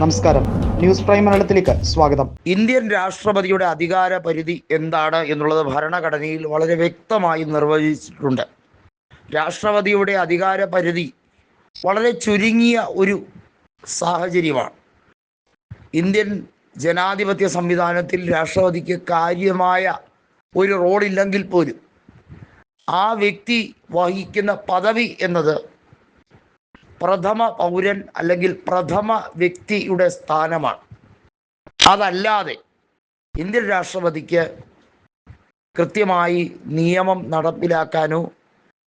നമസ്കാരം. News prime മലയാളത്തിലേക്ക് സ്വാഗതം. ഇന്ത്യൻ രാഷ്ട്രപതിയുടെ അധികാര പരിധി എന്താണ് എന്നുള്ളത് ഭരണഘടനയിൽ വളരെ വ്യക്തമായി നിർവചിച്ചിട്ടുണ്ട്. രാഷ്ട്രപതിയുടെ അധികാര പരിധി വളരെ ചുരുങ്ങിയ ഒരു സാഹചര്യമാണ്. ഇന്ത്യൻ ജനാധിപത്യ സംവിധാനത്തിൽ രാഷ്ട്രപതിക്ക് കാര്യമായ ഒരു റോളില്ലെങ്കിൽ പോലും ആ വ്യക്തി വഹിക്കുന്ന പദവി എന്നത് പ്രഥമ പൗരൻ അല്ലെങ്കിൽ പ്രഥമ വ്യക്തിയുടെ സ്ഥാനമാണ്. അതല്ലാതെ ഇന്ത്യൻ രാഷ്ട്രപതിക്ക് കൃത്യമായി നിയമം നടപ്പിലാക്കാനോ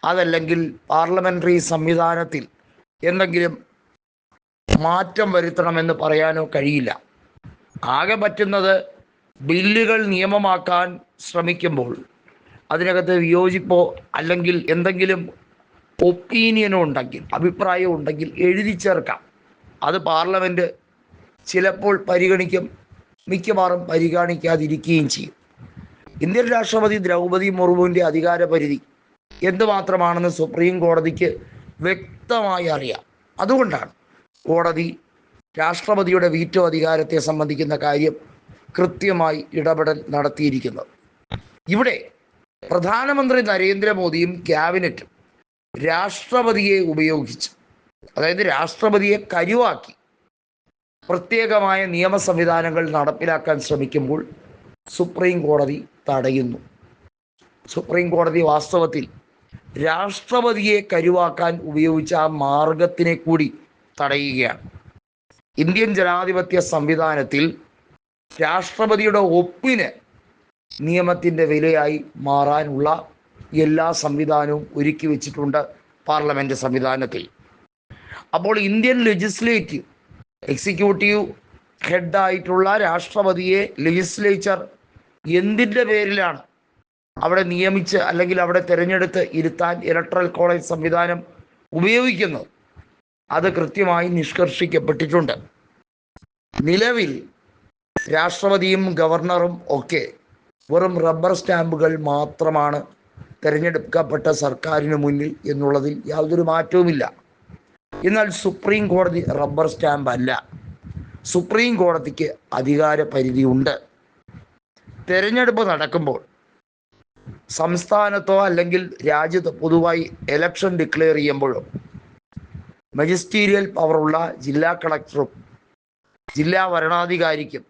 അതല്ലെങ്കിൽ പാർലമെന്ററി സംവിധാനത്തിൽ എന്തെങ്കിലും മാറ്റം വരുത്തണമെന്ന് പറയാനോ കഴിയില്ല. ആകെ പറ്റുന്നത് ബില്ലുകൾ നിയമമാക്കാൻ ശ്രമിക്കുമ്പോൾ അതിനകത്ത് വിയോജിപ്പോ അല്ലെങ്കിൽ എന്തെങ്കിലും ഒപ്പീനിയനോ ഉണ്ടെങ്കിൽ അഭിപ്രായം ഉണ്ടെങ്കിൽ എഴുതി ചേർക്കാം. അത് പാർലമെന്റ് ചിലപ്പോൾ പരിഗണിക്കും മിക്കവാറും പരിഗണിക്കാതിരിക്കുകയും ചെയ്യും. ഇന്ത്യൻ രാഷ്ട്രപതി ദ്രൗപദി മുർമുവിന്റെ അധികാര പരിധി എന്തുമാത്രമാണെന്ന് സുപ്രീം കോടതിക്ക് വ്യക്തമായി അറിയാം. അതുകൊണ്ടാണ് കോടതി രാഷ്ട്രപതിയുടെ വീറ്റോ അധികാരത്തെ സംബന്ധിക്കുന്ന കാര്യം കൃത്യമായി ഇടപെടൽ നടത്തിയിരിക്കുന്നത്. ഇവിടെ പ്രധാനമന്ത്രി നരേന്ദ്രമോദിയും ക്യാബിനറ്റും രാഷ്ട്രപതിയെ ഉപയോഗിച്ച് അതായത് രാഷ്ട്രപതിയെ കരുവാക്കി പ്രത്യേകമായ നിയമ സംവിധാനങ്ങൾ നടപ്പിലാക്കാൻ ശ്രമിക്കുമ്പോൾ സുപ്രീം കോടതി തടയുന്നു. സുപ്രീം കോടതി വാസ്തവത്തിൽ രാഷ്ട്രപതിയെ കരുവാക്കാൻ ഉപയോഗിച്ച ആ മാർഗത്തിനെ കൂടി തടയുകയാണ്. ഇന്ത്യൻ ജനാധിപത്യ സംവിധാനത്തിൽ രാഷ്ട്രപതിയുടെ ഒപ്പിന് നിയമത്തിന്റെ വിലയായി മാറാനുള്ള എല്ലാ സംവിധാനവും ഒരുക്കി വെച്ചിട്ടുണ്ട് പാർലമെന്റ് സംവിധാനത്തിൽ. അപ്പോൾ ഇന്ത്യൻ ലെജിസ്ലേറ്റീവ് എക്സിക്യൂട്ടീവ് ഹെഡായിട്ടുള്ള രാഷ്ട്രപതിയെ ലെജിസ്ലേച്ചർ എന്തിന്റെ പേരിലാണ് അവിടെ നിയമിച്ച് അല്ലെങ്കിൽ അവിടെ തിരഞ്ഞെടുത്ത് ഇരുത്താൻ ഇലക്ട്രൽ കോളേജ് സംവിധാനം ഉപയോഗിക്കുന്നത്? അത് കൃത്യമായി നിഷ്കർഷിക്കപ്പെട്ടിട്ടുണ്ട്. നിലവിൽ രാഷ്ട്രപതിയും ഗവർണറും ഒക്കെ വെറും റബ്ബർ സ്റ്റാമ്പുകൾ മാത്രമാണ് തിരഞ്ഞെടുക്കപ്പെട്ട സർക്കാരിന് മുന്നിൽ എന്നുള്ളതിൽ യാതൊരു മാറ്റവുമില്ല. എന്നാൽ സുപ്രീം കോടതി റബ്ബർ സ്റ്റാമ്പ് അല്ല. സുപ്രീം കോടതിക്ക് അധികാര പരിധിയുണ്ട്. തെരഞ്ഞെടുപ്പ് നടക്കുമ്പോൾ സംസ്ഥാനത്തോ അല്ലെങ്കിൽ രാജ്യത്ത് പൊതുവായി എലക്ഷൻ ഡിക്ലെയർ ചെയ്യുമ്പോഴോ മജിസ്റ്റീരിയൽ പവറുള്ള ജില്ലാ കളക്ടറും ജില്ലാ വരണാധികാരിക്കും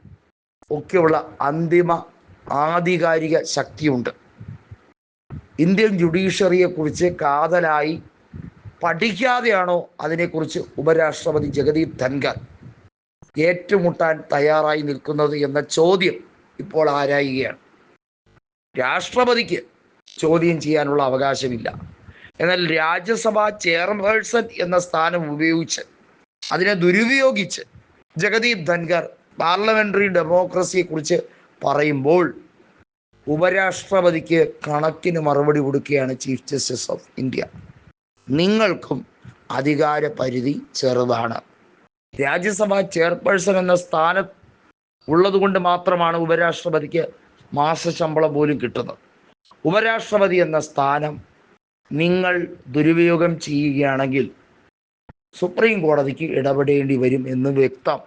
ഒക്കെയുള്ള അന്തിമ ആധികാരിക ശക്തിയുണ്ട്. ഇന്ത്യൻ ജുഡീഷ്യറിയെക്കുറിച്ച് കാതലായി പഠിക്കാതെയാണോ അതിനെക്കുറിച്ച് ഉപരാഷ്ട്രപതി ജഗദീപ് ധൻഖർ ഏറ്റുമുട്ടാൻ തയ്യാറായി നിൽക്കുന്നത് എന്ന ചോദ്യം ഇപ്പോൾ ആരായുകയാണ്? രാഷ്ട്രപതിക്ക് ചോദ്യം ചെയ്യാനുള്ള അവകാശമില്ല. എന്നാൽ രാജ്യസഭാ ചെയർപേഴ്സൺ എന്ന സ്ഥാനം ഉപയോഗിച്ച് അതിനെ ദുരുപയോഗിച്ച് ജഗദീപ് ധൻഖർ പാർലമെന്ററി ഡെമോക്രസിയെക്കുറിച്ച് പറയുമ്പോൾ ഉപരാഷ്ട്രപതിക്ക് കണക്കിന് മറുപടി കൊടുക്കുകയാണ് ചീഫ് ജസ്റ്റിസ് ഓഫ് ഇന്ത്യ. നിങ്ങൾക്കും അധികാര പരിധി ചെറുതാണ്. രാജ്യസഭാ ചെയർപേഴ്സൺ എന്ന സ്ഥാനം ഉള്ളതുകൊണ്ട് മാത്രമാണ് ഉപരാഷ്ട്രപതിക്ക് മാസശമ്പളം പോലും കിട്ടുന്നത്. ഉപരാഷ്ട്രപതി എന്ന സ്ഥാനം നിങ്ങൾ ദുരുപയോഗം ചെയ്യുകയാണെങ്കിൽ സുപ്രീം കോടതിക്ക് ഇടപെടേണ്ടി വരും എന്ന് വ്യക്തം.